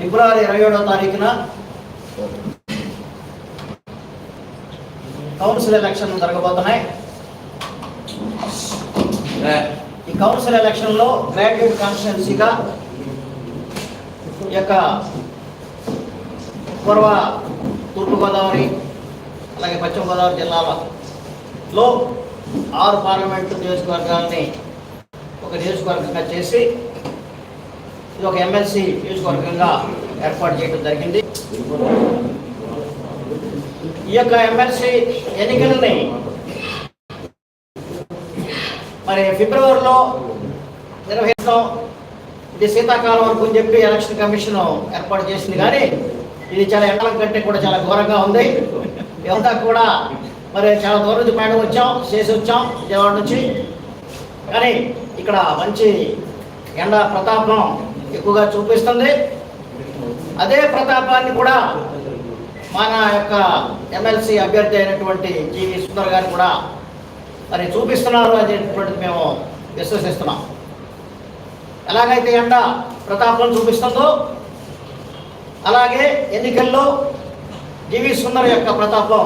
ఫిబ్రవరి ఇరవై ఏడవ తారీఖున కౌన్సిల్ ఎలక్షన్ జరగబోతున్నాయి. ఈ కౌన్సిల్ ఎలక్షన్లో గ్రాడ్యుయేట్ కాన్స్టిట్యున్సీగా ఈ యొక్క పూర్వ తూర్పుగోదావరి అలాగే పశ్చిమ గోదావరి జిల్లాలలో ఆరు పార్లమెంటు నియోజకవర్గాల్ని ఒక నియోజకవర్గంగా చేసి ఇది ఒక ఎమ్మెల్సీ నియోజకవర్గంగా ఏర్పాటు చేయడం జరిగింది. ఈ యొక్క ఎమ్మెల్సీ ఎన్నికలని మరి ఫిబ్రవరిలో నిర్వహిస్తాం. ఇది శీతాకాలం వరకు అని చెప్పి ఎలక్షన్ కమిషన్ ఏర్పాటు చేసింది. కానీ ఇది చాలా ఎండల కంటే కూడా చాలా ఘోరంగా ఉంది. ఇదంతా కూడా మరి చాలా దూరం నుంచి పైన వచ్చాం చేసి వచ్చాం విజయవాడ నుంచి. కానీ ఇక్కడ మంచి ఎండ ప్రతాపం ఎక్కువగా చూపిస్తుంది. అదే ప్రతాపాన్ని కూడా మన యొక్క ఎమ్మెల్సీ అభ్యర్థి అయినటువంటి జీవి సుందర్ గారు కూడా మరి చూపిస్తున్నారు అనేటువంటిది మేము విశ్వసిస్తున్నాం. ఎలాగైతే ఎండ ప్రతాపం చూపిస్తుందో అలాగే ఎన్నికల్లో జీవి సుందర్ యొక్క ప్రతాపం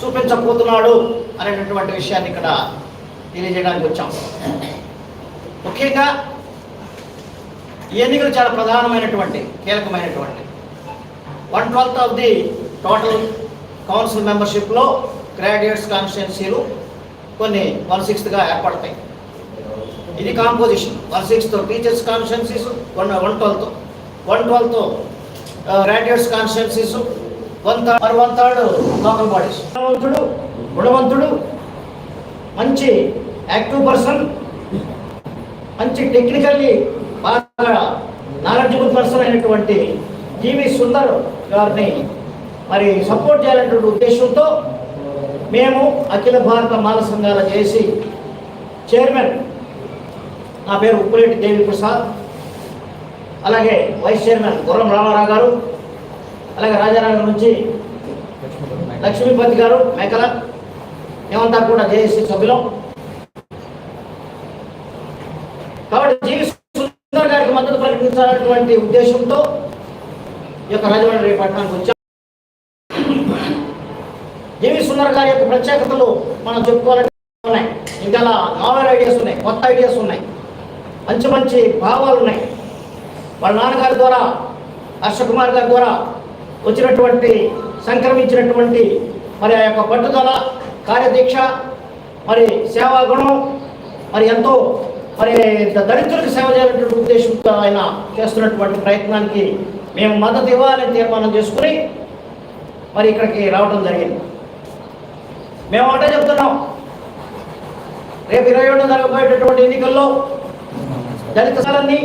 చూపించబోతున్నాడు అనేటటువంటి విషయాన్ని ఇక్కడ తెలియజేయడానికి వచ్చాం. ముఖ్యంగా ఈ ఎన్నికలు చాలా ప్రధానమైనటువంటి కీలకమైనటువంటి. One twelfth of the total council మెంబర్షిప్లో graduates కాన్స్టిట్యున్సీలు కొన్ని వన్ సిక్స్త్గా ఏర్పడతాయి. ఇది composition. One sixth teachers constituencies one one twelfth. One twelfth graduates constituencies one third మరి వన్ థర్డ్ లోకల్ బాడీస్. గుణవంతుడు గుణవంతుడు మంచి యాక్టివ్ పర్సన్ మంచి టెక్నికల్లీ నాలెడ్జబుల్ పర్సన్ అయినటువంటి జీవి సుందర్ గారిని మరి సపోర్ట్ చేయాలనేటువంటి ఉద్దేశంతో మేము అఖిల భారత మాల సంఘాల చేసి చైర్మన్ నా పేరు ఉప్పులేటి దేవి ప్రసాద్ అలాగే వైస్ చైర్మన్ గుర్రం రామారావు గారు. అలాగే రాజానగర్ నుంచి లక్ష్మీపతి గారు మేకల మేమంతా కూడా జేఏసీ సభ్యులం. కాబట్టి జీవి గారికి ఉద్దేశంతో ఈ యొక్క రాజమండ్రి పట్టణానికి వచ్చాం. జీవి సుందర్ గారి యొక్క ప్రత్యేకతలు మనం చెప్పుకోవాలంటే ఉన్నాయి. ఇంకా నావెల్ ఐడియాస్ ఉన్నాయి కొత్త ఐడియాస్ ఉన్నాయి. మంచి మంచి భావాలు ఉన్నాయి. వాళ్ళ నాన్నగారి ద్వారా హర్ష కుమార్ గారి ద్వారా వచ్చినటువంటి సంక్రమించినటువంటి మరి ఆ యొక్క పట్టుదల కార్యదీక్ష మరి సేవా గుణం మరి ఎంతో మరి దళితులకు సేవ చేయాలనేటువంటి ఉద్దేశంతో ఆయన చేస్తున్నటువంటి ప్రయత్నానికి మేము మద్దతు ఇవ్వాలని తీర్మానం చేసుకుని మరి ఇక్కడికి రావడం జరిగింది. మేము ఒకటే చెప్తున్నాం. రేపు ఇరవై ఏడు జరగబోయేటటువంటి ఎన్నికల్లో దళిత సంఘాలన్నీ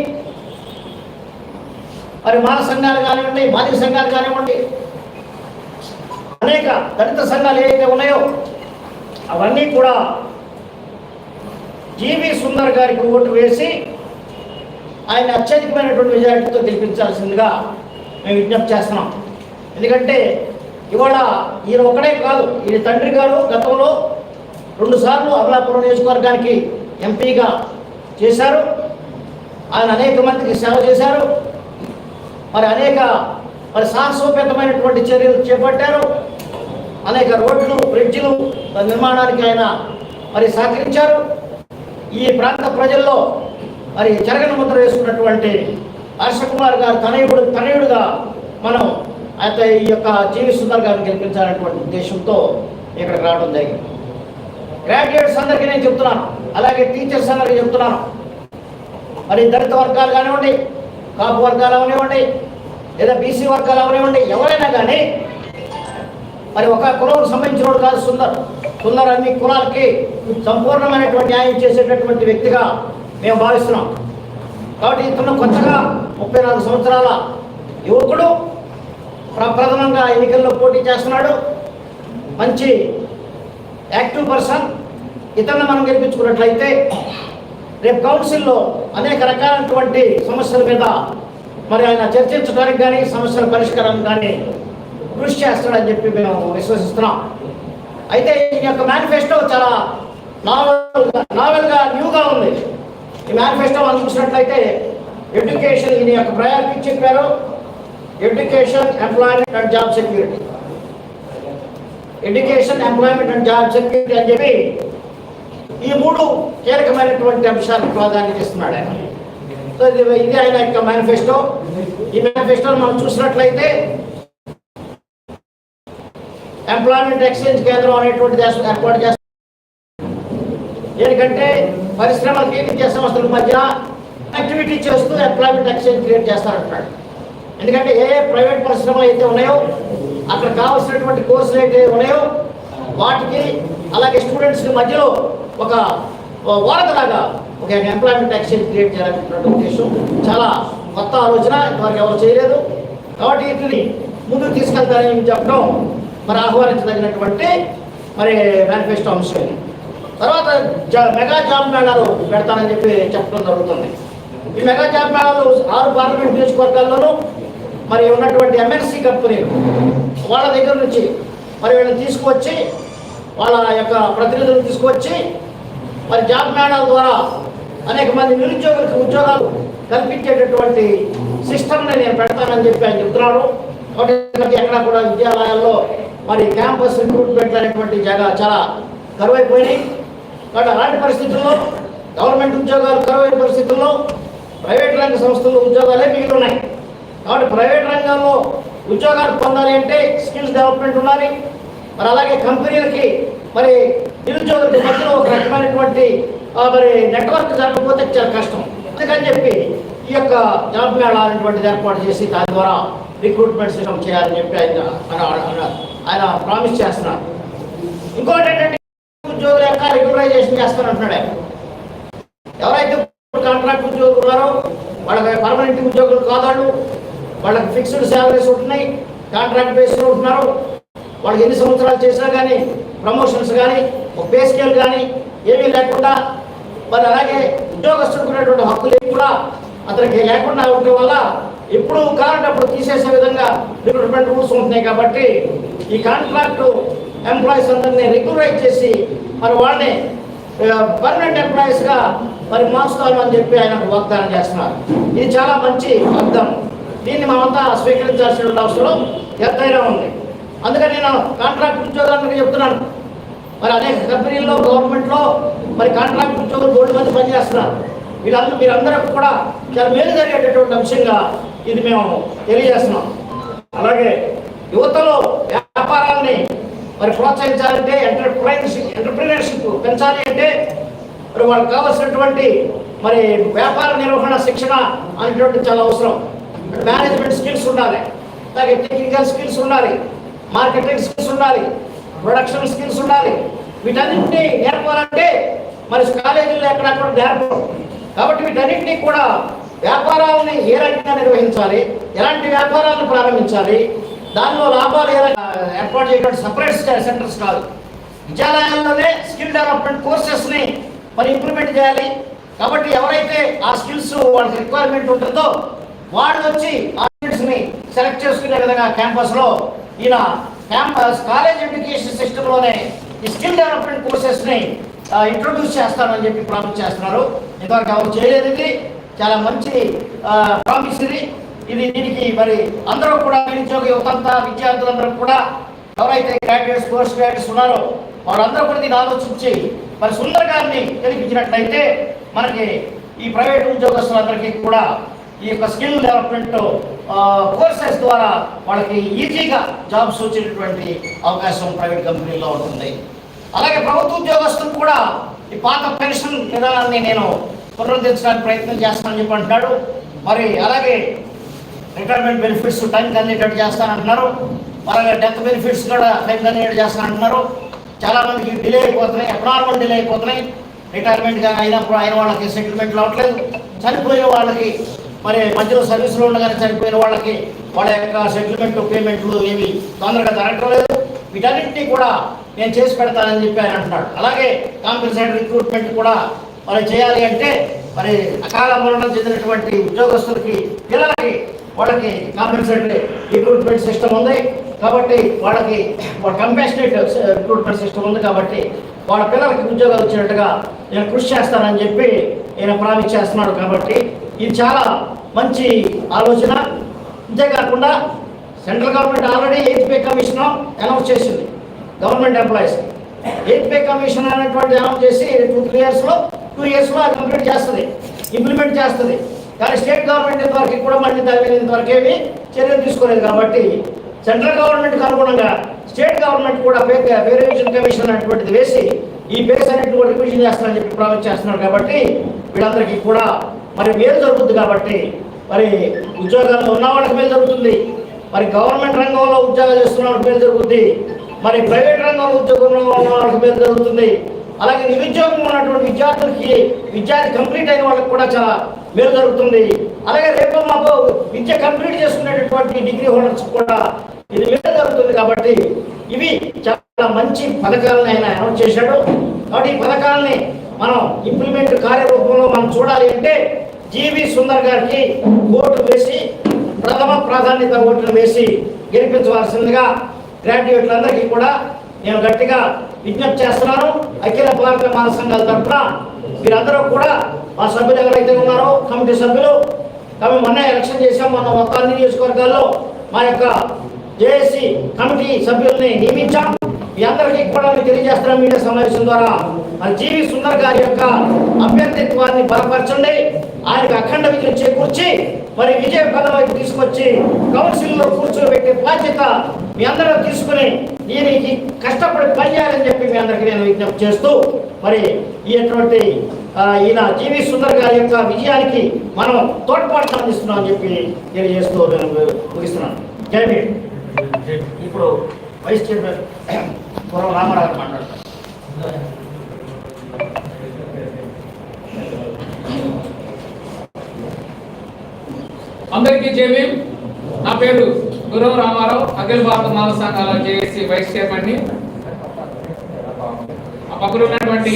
మరి మాల సంఘాలు కానివ్వండి మాదిక సంఘాలు కానివ్వండి అనేక దళిత సంఘాలు ఏవైతే ఉన్నాయో అవన్నీ కూడా జీవి సుందర్ గారికి ఓటు వేసి ఆయన అత్యధికమైనటువంటి మెజారిటీతో గెలిపించాల్సిందిగా మేము విజ్ఞప్తి చేస్తున్నాం. ఎందుకంటే ఇవాళ ఈయన ఒక్కడే కాదు ఈయన తండ్రి గారు గతంలో రెండుసార్లు అమలాపురం నియోజకవర్గానికి ఎంపీగా చేశారు. ఆయన అనేక మందికి సేవ చేశారు. మరి అనేక మరి సాహసోపేతమైనటువంటి చర్యలు చేపట్టారు. అనేక రోడ్లు బ్రిడ్జిలు నిర్మాణానికి ఆయన మరి సహకరించారు. ఈ ప్రాంత ప్రజల్లో మరి జరగని ముద్ర వేసుకున్నటువంటి హర్ష కుమార్ గారు తనయుడు తనయుడుగా మనం అయితే ఈ యొక్క జీవి సుందర్ గారిని గెలిపించాలనేటువంటి ఉద్దేశంతో ఇక్కడికి రావడం జరిగింది. గ్రాడ్యుయేట్స్ అందరికీ నేను చెప్తున్నాను. అలాగే టీచర్స్ అందరికీ చెప్తున్నాను. మరి దళిత వర్గాలు కానివ్వండి కాపు వర్గాలు అవనివ్వండి లేదా బీసీ వర్గాలు అవనివ్వండి ఎవరైనా కానీ మరి ఒక కులం సంబంధించిన వాడు కాదు సుందర్. సుందర్ అన్ని కులాలకి సంపూర్ణమైనటువంటి న్యాయం చేసేటటువంటి వ్యక్తిగా మేము భావిస్తున్నాం. కాబట్టి ఇతను కొత్తగా ముప్పై నాలుగు సంవత్సరాల యువకుడు. ప్ర- ఎన్నికల్లో పోటీ చేస్తున్నాడు. మంచి యాక్టివ్ పర్సన్. ఇతన్ని మనం గెలిపించుకున్నట్లయితే రేపు కౌన్సిల్లో అనేక రకాలైనటువంటి సమస్యల మీద మరి ఆయన చర్చించడానికి కానీ సమస్యల పరిష్కారం కానీ కృషి చేస్తాడని చెప్పి మేము విశ్వసిస్తున్నాం. అయితే ఈ యొక్క మేనిఫెస్టో చాలా నావెల్గా నావెల్గా న్యూగా ఉంది. ఈ మేనిఫెస్టో మనం చూసినట్లయితే ఎడ్యుకేషన్ ఈయన యొక్క ప్రయారిటీ చెప్పారు. Education employment and job security education employment and job security అని చెప్పి ఈ మూడు కీలకమైనటువంటి అంశాలకు ప్రాధాన్యత ఇస్తున్నాడు ఆయన. సో ఇది ఇది ఆయన యొక్క మేనిఫెస్టో ఈ మేనిఫెస్టోని మనం చూసినట్లయితే ఎంప్లాయ్మెంట్ ఎక్స్చేంజ్ కేంద్రం అనేటువంటి దేశం ఏర్పాటు చేస్తారు ఎందుకంటే పరిశ్రమలకి విద్యా సంస్థల మధ్య యాక్టివిటీ చేస్తూ ఎంప్లాయ్మెంట్ ఎక్స్చేంజ్ క్రియేట్ చేస్తారంటున్నాడు. ఎందుకంటే ఏ ఏ ప్రైవేట్ పరిశ్రమలు అయితే ఉన్నాయో అక్కడ కావాల్సినటువంటి కోర్సులు అయితే ఉన్నాయో వాటికి అలాగే స్టూడెంట్స్కి మధ్యలో ఒక వారధలాగా ఒక ఎంప్లాయ్మెంట్ ఎక్స్చేంజ్ క్రియేట్ చేయాలనేటువంటి ఉద్దేశం. చాలా కొత్త ఆలోచన ఇంతవరకు ఎవరు చేయలేదు. కాబట్టి వీటిని ముందుకు తీసుకెళ్తారని చెప్పడం మరి ఆహ్వానించదగినటువంటి మరి మేనిఫెస్టో అంశం తర్వాత మెగా జాబ్ మేళాలు పెడతానని చెప్పి చెప్పడం జరుగుతుంది. ఈ మెగా జాబ్ మేళాలు ఆరు పార్లమెంట్ నియోజకవర్గాల్లోనూ మరి ఉన్నటువంటి ఎంఎన్సీ కంపెనీలు వాళ్ళ దగ్గర నుంచి మరి వీళ్ళని తీసుకువచ్చి వాళ్ళ యొక్క ప్రతినిధులను తీసుకువచ్చి మరి జాబ్ మేళాల ద్వారా అనేక మంది నిరుద్యోగులకు ఉద్యోగాలు కల్పించేటటువంటి సిస్టమ్ని నేను పెడతానని చెప్పి ఆయన చెప్తున్నారు. కాబట్టి మనకి ఎక్కడ కూడా విద్యాలయాల్లో మరి క్యాంపస్ రిక్రూట్మెంట్ అనేటువంటి జగ చాలా కరువైపోయినాయి. కాబట్టి అలాంటి పరిస్థితుల్లో గవర్నమెంట్ ఉద్యోగాలు కరువైన పరిస్థితుల్లో ప్రైవేట్ రంగ సంస్థల్లో ఉద్యోగాలే మిగిలి ఉన్నాయి. కాబట్టి ప్రైవేట్ రంగంలో ఉద్యోగాలు పొందాలి అంటే స్కిల్స్ డెవలప్మెంట్ ఉండాలి. మరి అలాగే కంపెనీలకి మరి నిరుద్యోగులకి మధ్యలో ఒక రకమైనటువంటి మరి నెట్వర్క్ జరగకపోతే చాలా కష్టం. అందుకని చెప్పి ఈ యొక్క జాబ్ అనేటువంటిది ఏర్పాటు చేసి దాని ద్వారా రిక్రూట్మెంట్ సిస్టమ్ చేయాలని చెప్పి ఆయన ఆయన- ప్రామిస్ చేస్తున్నారు. ఇంకోటి ఏంటంటే ఉద్యోగుల యొక్క రెగ్యులరైజేషన్ చేస్తానంటున్నాడు ఆయన. ఎవరైతే కాంట్రాక్ట్ ఉద్యోగులు ఉన్నారో వాళ్ళకి పర్మనెంట్ ఉద్యోగులు కాదాళ్ళు వాళ్ళకి ఫిక్స్డ్ శాలరీస్ ఉంటున్నాయి కాంట్రాక్ట్ బేస్లో ఉంటున్నారు. వాళ్ళకి ఎన్ని సంవత్సరాలు చేసినా కానీ ప్రమోషన్స్ కానీ ఒక పే స్కేల్ కానీ ఏమీ లేకుండా మరి అలాగే ఉద్యోగస్తులకు ఉన్నటువంటి హక్కులు కూడా అతనికి లేకుండా ఉండటం వల్ల ఎప్పుడు కావాలంటే అప్పుడు తీసేసే విధంగా డిఫరెంట్ రూల్స్ ఉంటున్నాయి కాబట్టి ఈ కాంట్రాక్ట్ ఎంప్లాయీస్ అందరినీ రెగ్యులరైజ్ చేసి మరి వాళ్ళని పర్మనెంట్ ఎంప్లాయీస్గా మరి మార్చుతాను అని చెప్పి ఆయన వాగ్దానం చేస్తున్నారు. ఇది చాలా మంచి అర్థం. దీన్ని మనమంతా స్వీకరించాల్సిన అవసరం ఎంతైనా ఉంది. అందుకని నేను కాంట్రాక్ట్ ఉద్యోగాలకు చెప్తున్నాను. మరి అనేక కంపెనీల్లో గవర్నమెంట్లో మరి కాంట్రాక్ట్ ఉద్యోగులు మూడు మంది పనిచేస్తున్నారు. వీళ్ళందరూ మీరందరూ కూడా చాలా మేలు జరిగేటటువంటి అంశంగా ఇది మేము తెలియజేస్తున్నాం. అలాగే యువతలో వ్యాపారాన్ని మరి ప్రోత్సహించాలంటే ఎంటర్ప్రైన్షిప్ ఎంటర్ప్రినర్షిప్ పెంచాలి అంటే మరి వాళ్ళకి కావాల్సినటువంటి మరి వ్యాపార నిర్వహణ శిక్షణ అనేటువంటి చాలా అవసరం. మేనేజ్మెంట్ స్కిల్స్ ఉండాలి. అలాగే టెక్నికల్ స్కిల్స్ ఉండాలి. మార్కెటింగ్ స్కిల్స్ ఉండాలి. ప్రొడక్షన్ స్కిల్స్ ఉండాలి. వీటన్నింటినీ నేర్పాలంటే మరి కాలేజీల్లో ఎక్కడక్కడ నేర్పడం. కాబట్టి వీటన్నింటినీ కూడా వ్యాపారాలని ఏ రకంగా నిర్వహించాలి? ఎలాంటి వ్యాపారాలను ప్రారంభించాలి? దానిలో లాభాలు ఏ ఏర్పాటు చేయడం సపరేట్ సెంటర్స్ కాదు. విద్యాలయాల్లోనే స్కిల్ డెవలప్మెంట్ కోర్సెస్ని మరి ఇంప్లిమెంట్ చేయాలి. కాబట్టి ఎవరైతే ఆ స్కిల్స్ వాళ్ళకి రిక్వైర్మెంట్ ఉంటుందో వాడు వచ్చి ఆ స్కిల్స్ని సెలెక్ట్ చేసుకునే విధంగా క్యాంపస్లో ఈయన క్యాంపస్ కాలేజ్ ఎడ్యుకేషన్ సిస్టంలోనే ఈ స్కిల్ డెవలప్మెంట్ కోర్సెస్ని ఇంట్రొడ్యూస్ చేస్తానని చెప్పి ప్రామిస్ చేస్తున్నారు. ఇంతవరకు ఎవరు చేయలేదు చాలా మంచి ప్రామిస్ ఇది. ఇది దీనికి మరి అందరూ కూడా నిరుద్యోగ యువతంతా విద్యార్థులందరూ కూడా ఎవరైతే గ్రాడ్యుయేట్స్ పోస్ట్ గ్రాడ్యుయేట్స్ ఉన్నారో వాళ్ళందరూ కూడా దీన్ని ఆలోచించి మరి సుందర్ గారిని మనకి ఈ ప్రైవేట్ ఉద్యోగస్తులందరికీ కూడా ఈ యొక్క స్కిల్ డెవలప్మెంట్ కోర్సెస్ ద్వారా వాళ్ళకి ఈజీగా జాబ్స్ వచ్చేటటువంటి అవకాశం ప్రైవేట్ కంపెనీల్లో ఉంటుంది. అలాగే ప్రభుత్వ ఉద్యోగస్తులు కూడా ఈ పాత పెన్షన్ విధానాన్ని నేను పునరుద్ధరించడానికి ప్రయత్నం చేస్తానని చెప్పి అంటున్నాడు. మరి అలాగే రిటైర్మెంట్ బెనిఫిట్స్ టైంకి అందేటట్టు చేస్తానంటున్నారు. అలాగే డెత్ బెనిఫిట్స్ కూడా టైంకి అందేటట్టు చేస్తానంటున్నారు. చాలామందికి డిలే అయిపోతున్నాయి అబ్నార్మల్ డిలే అయిపోతున్నాయి. రిటైర్మెంట్ కానీ అయినప్పుడు అయిన వాళ్ళకి సెటిల్మెంట్లు అవ్వట్లేదు చనిపోయిన వాళ్ళకి మరి మధ్యలో సర్వీస్లో ఉండగానే చనిపోయిన వాళ్ళకి వాళ్ళ యొక్క సెటిల్మెంట్ పేమెంట్లు ఏవి తొందరగా జరగటం లేదు వీటన్నింటినీ కూడా నేను చేసి పెడతానని చెప్పి ఆయన అంటున్నాడు. అలాగే కాంపెన్సేటరీ రిక్రూట్మెంట్ కూడా మరి చేయాలి అంటే మరి అకాల మరణం చెందినటువంటి ఉద్యోగస్తులకి పిల్లలకి వాళ్ళకి కాంపెన్సేటరీ రిక్రూట్మెంట్ సిస్టమ్ ఉంది. కాబట్టి వాళ్ళకి కంపాషనేట్ రిక్రూట్మెంట్ సిస్టమ్ ఉంది కాబట్టి వాళ్ళ పిల్లలకి ఉద్యోగాలు వచ్చినట్టుగా నేను కృషి చేస్తానని చెప్పి నేను ప్రామిస్ చేస్తున్నాడు కాబట్టి ఇది చాలా మంచి ఆలోచన. అంతేకాకుండా central government already eighth pay commission announce చేసింది government employees. Eighth pay commission అనేటువంటి అనౌన్స్ చేసి టూ త్రీ ఇయర్స్లో టూ ఇయర్స్లో అది కంప్లీట్ చేస్తుంది ఇంప్లిమెంట్ చేస్తుంది. కానీ స్టేట్ గవర్నమెంట్ ఇంతవరకు కూడా మళ్ళీ దాని ఇంతవరకు ఏమి చర్యలు తీసుకోలేదు కాబట్టి సెంట్రల్ గవర్నమెంట్కి అనుగుణంగా స్టేట్ గవర్నమెంట్ కూడా పే పే రివిజన్ కమిషన్ అనేటువంటిది వేసి ఈ పేస్ అనేది కూడా రివిజన్ చేస్తారని చెప్పి ప్రామిస్ చేస్తున్నారు కాబట్టి వీళ్ళందరికీ కూడా మరి మేలు జరుగుతుంది కాబట్టి మరి ఉద్యోగాల్లో ఉన్న వాళ్ళకి మేలు జరుగుతుంది. మరి గవర్నమెంట్ రంగంలో ఉద్యోగాలు చేస్తున్న వాళ్ళకి మేలు జరుగుతుంది మరి ప్రైవేట్ రంగంలో ఉద్యోగంలో వాళ్ళకి మేలు జరుగుతుంది. అలాగే నిరుద్యోగం ఉన్నటువంటి విద్యార్థులకి విద్యార్థి కంప్లీట్ అయిన వాళ్ళకి కూడా చాలా మేలు జరుగుతుంది. అలాగే రేపు మాకు విద్య కంప్లీట్ చేసుకునేటటువంటి డిగ్రీ హోల్డర్స్ కూడా ఇది మేలు జరుగుతుంది కాబట్టి ఇవి చాలా మంచి పథకాలను ఆయన అనౌన్స్ చేశాడు. కాబట్టి ఈ పథకాలని మనం ఇంప్లిమెంట్ కార్యరూపంలో మనం చూడాలి అంటే జీవి సుందర్ గారికి ఓటు వేసి ప్రథమ ప్రాధాన్యత ఓట్లు వేసి గెలిపించవలసిందిగా గ్రాడ్యుయేట్లందరికీ కూడా నేను గట్టిగా విజ్ఞప్తి చేస్తున్నాను. అఖిల భారత మహాసంఘాల తరఫున మీరందరూ కూడా మా సభ్యులు ఎవరైతే ఉన్నారో కమిటీ సభ్యులు తమ మొన్న ఎలక్షన్ చేసాం మొన్న మొత్తం అన్ని నియోజకవర్గాల్లో మా యొక్క జేఏసీ కమిటీ సభ్యుల్ని నియమించాం. మీ అందరికీ కూడా నేను తెలియజేస్తున్నాం మీడియా సమావేశం ద్వారా. మన జీవి సుందర్ గారి యొక్క అభ్యర్థిత్వాన్ని బలపరచండి. ఆయనకు అఖండ విజయం చేకూర్చి మరి విజయ పదం తీసుకొచ్చి కౌన్సిల్లో కూర్చోబెట్టే బాధ్యత మీ అందరూ తీసుకుని దీనికి కష్టపడి పనిచేయాలని చెప్పి మీ అందరికీ నేను విజ్ఞప్తి చేస్తూ మరి ఈ అటువంటి ఈయన జీవి సుందర్ గారి యొక్క విజయానికి మనం తోడ్పాటు అందిస్తున్నాం అని చెప్పి తెలియజేస్తూ నేను ముగిస్తున్నాను. జై ఇప్పుడు వైస్ చైర్మన్ పూర్వం రామారావు గారు మాట్లాడతారు. అందరికీ జేబీ నా పేరు గురవ రామారావు అఖిల భారత మానవ సంఘాల జేఏసీ వైస్ చైర్మన్ని. ఆ పక్కన ఉన్నటువంటి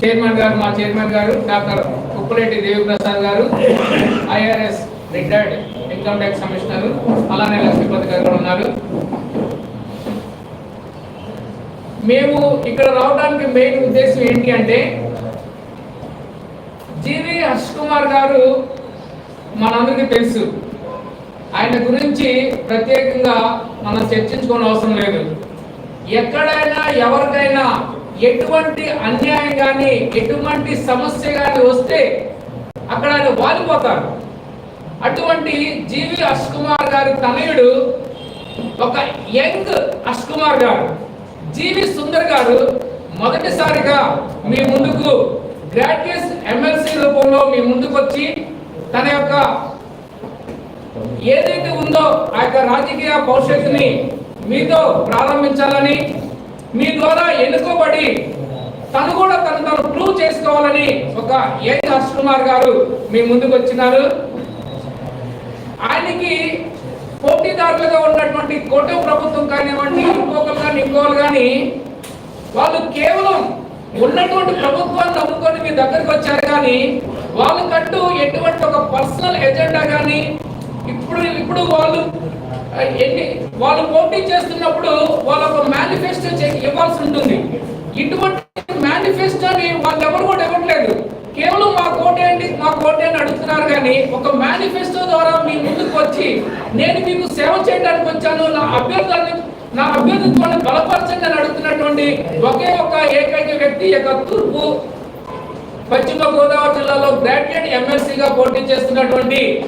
చైర్మన్ గారు మా చైర్మన్ గారు డాక్టర్ ఉప్పులేటి దేవిప్రసాద్ గారు IRS retired income tax commissioner అలానే లక్ష్మీపతి గారు ఉన్నారు. మేము ఇక్కడ రావడానికి మెయిన్ ఉద్దేశం ఏంటి అంటే జీవి హర్ష్ కుమార్ గారు మనందరికీ తెలుసు. ఆయన గురించి ప్రత్యేకంగా మనం చర్చించుకోని అవసరం లేదు. ఎక్కడైనా ఎవరికైనా ఎటువంటి అన్యాయం కానీ ఎటువంటి సమస్య కానీ వస్తే అక్కడ ఆయన వాలిపోతారు. అటువంటి జీవి హర్ష్ కుమార్ గారి తనయుడు ఒక యంగ్ హర్ష్ కుమార్ గారు. జీవి సుందర్ గారు మొదటిసారిగా మీ ముందుకు గ్రాడ్యుయేట్ ఎమ్మెల్సీ రూపంలో మీ ముందుకు వచ్చి తన యొక్క ఏదైతే ఉందో ఆ యొక్క రాజకీయ భవిష్యత్తుని మీతో ప్రారంభించాలని మీ ద్వారా ఎన్నుకోబడి తను కూడా తను తను ప్రూవ్ చేసుకోవాలని ఒక ఏ హర్ష్ కుమార్ గారు మీ ముందుకు వచ్చినారు. ఆయనకి పోటీదారులుగా ఉన్నటువంటి కోట ప్రభుత్వం కానివ్వండి ఇంకొకరు కానీ ఇంకోరు కానీ వాళ్ళు కేవలం ఉన్నటువంటి ప్రభుత్వాన్ని నమ్ముకొని మీ దగ్గరికి వచ్చారు కానీ వాళ్ళకంటూ ఎటువంటి ఒక పర్సనల్ ఎజెండా కానీ ఇప్పుడు ఇప్పుడు వాళ్ళు ఎన్ని వాళ్ళు పోటీ చేస్తున్నప్పుడు వాళ్ళ ఒక మేనిఫెస్టో ఇవ్వాల్సి ఉంటుంది. ఇటువంటి మేనిఫెస్టోని వాళ్ళు ఎవరు కూడా ఇవ్వట్లేదు. కేవలం మా కోటేంటి మా కోట అని అడుగుతున్నారు కానీ ఒక మేనిఫెస్టో ద్వారా మీ ముందుకు వచ్చి నేను మీకు సేవ చేయడానికి వచ్చాను నా అభ్యర్థాన్ని నా అభ్యర్థిత్వాన్ని బలపరచండి అని అడుగుతున్నటువంటి ఒకే ఒక ఏకైక వ్యక్తి యొక్క తూర్పు పశ్చిమ గోదావరి జిల్లాలో గ్రాడ్యుయేట్ ఎమ్మెల్సీగా పోటీ చేస్తున్నటువంటి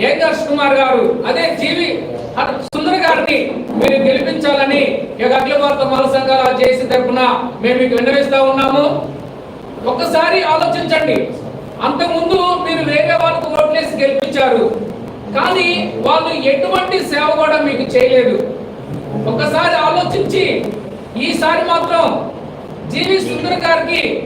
ఏకర్ష్ కుమార్ గారు అదే జీవి అత- సుందర్ గారిని మీరు గెలిపించాలని అఖిల భారత మల సంఘాల చేసి తరపున మేము మీకు విన్నవిస్తా ఉన్నాము. ఒక్కసారి ఆలోచించండి. అంతకుముందు మీరు వేరే వాళ్ళకు ఓట్లేసి గెలిపించారు. కానీ వాళ్ళు ఎటువంటి సేవ కూడా మీకు చేయలేదు. ఒక్కసారి ఆలోచించి ఈసారి మాత్రం జీవి సుందర్ గారికి